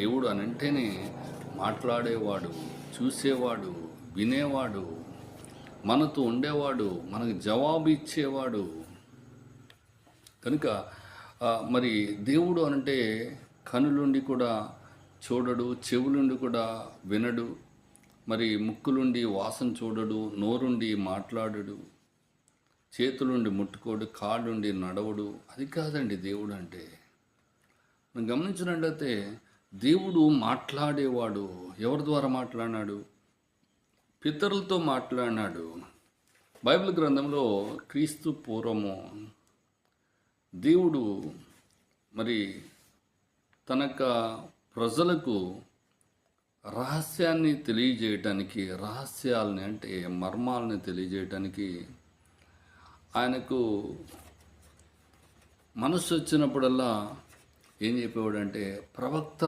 దేవుడు అని అంటేనే మాట్లాడేవాడు చూసేవాడు వినేవాడు మనతో ఉండేవాడు మనకు జవాబు ఇచ్చేవాడు. కనుక మరి దేవుడు అనంటే కనులుండి కూడా చూడడు చెవులుండి కూడా వినడు మరి ముక్కులుండి వాసన చూడడు నోరుండి మాట్లాడడు చేతులుండి ముట్టుకోడు కాళ్ళుండి నడవడు. అది కాదండి దేవుడు అంటే. మనం గమనించినట్లయితే దేవుడు మాట్లాడేవాడు. ఎవరి ద్వారా మాట్లాడినాడు? పితరులతో మాట్లాడినాడు. బైబిల్ గ్రంథంలో క్రీస్తు పూర్వము. దేవుడు మరి తనక ప్రజలకు రహస్యాన్ని తెలియజేయటానికి రహస్యాలని అంటే మర్మాలని తెలియజేయటానికి ఆయనకు మనసు వచ్చినప్పుడల్లా ఏం చెప్పేవాడంటే ప్రవక్త